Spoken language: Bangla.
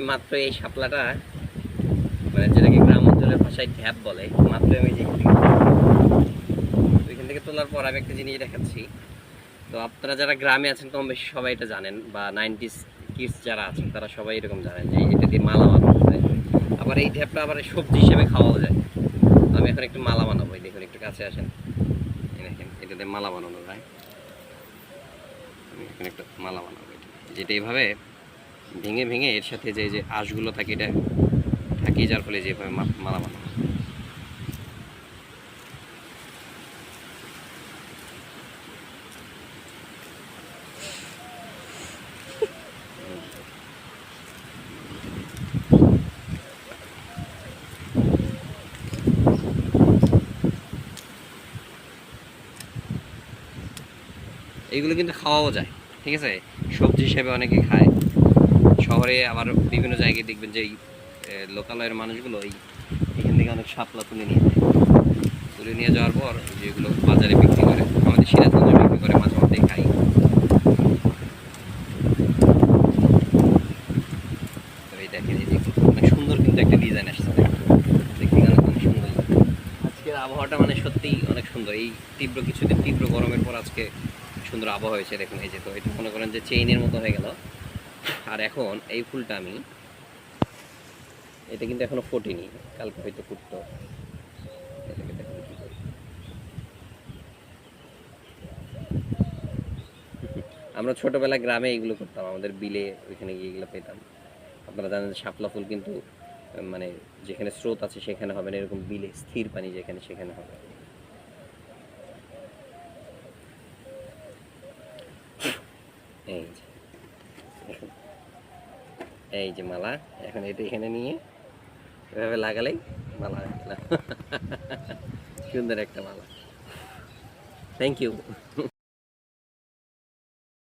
মাত্র এই শাপলাটা মানে যেটাকে গ্রাম অঞ্চলের ভাষায় ঢ্যাপ বলে, মাত্র আমি যে এখান থেকে- তোলার পর আমি একটা জিনিস দেখাচ্ছি। তো আপনারা যারা গ্রামে আছেন, কম বেশি সবাই এটা জানেন, বা নাইনটিস কিডস যারা আছেন, তারা সবাই এরকম জানেন যে এটা দিয়ে মালা বানানো যায়। আবার এই ঢ্যাপটা আবার সবজি হিসেবে খাওয়াও যায়। আমি এখন একটু মালা বানাবো দেখুন, একটু কাছে আসেন। এটা দিয়ে মালা বানানো যায়। আমি এখন একটা মালা বানাবো যেটা এইভাবে ভেঙে ভেঙে এর সাথে যে যে আঁশগুলো থাকে, এটা থাকিয়ে যার ফলে যেভাবে মালা বানানো এইগুলো কিন্তু খাওয়াও যায়, ঠিক আছে? সবজি হিসেবে অনেকে খায়। শহরে আবার বিভিন্ন জায়গায় দেখবেন যে এই লোকালয়ের মানুষগুলো এই, এখান থেকে অনেক শাপলা তুলে নিয়ে যায়। তুলে নিয়ে যাওয়ার পর যেগুলো বাজারে বিক্রি করে, আমাদের সিরাজগঞ্জে বিক্রি করে মাঝে মধ্যেই খাই। দেখেন, এই অনেক সুন্দর কিন্তু একটা ডিজাইন আসছে অনেক সুন্দর। আজকের আবহাওয়াটা মানে সত্যিই অনেক সুন্দর। এই তীব্র কিছুদিন, তীব্র গরমের পর আজকে সুন্দর আবহাওয়া হয়েছে দেখুন, এই যে তো, এটা মনে করেন যে চেইনের মতো হয়ে গেল। আর এখন এই ফুলটা আমি, এটা কিন্তু এখনও ফোটেনি, কালকে হয়তো ফুটতো। আমরা ছোটবেলায় গ্রামে এগুলো করতাম, আমাদের বিলে ওইখানে গিয়ে এগুলো পেতাম আপনারা জানেন শাপলা ফুল কিন্তু মানে যেখানে স্রোত আছে সেখানে হবে না, এরকম বিলে স্থির পানি যেখানে সেখানে হবে এই যে। এই যে মালা, এখন এটা এখানে নিয়ে এভাবে লাগালেই মালা গেল সুন্দর একটা মালা। Thank you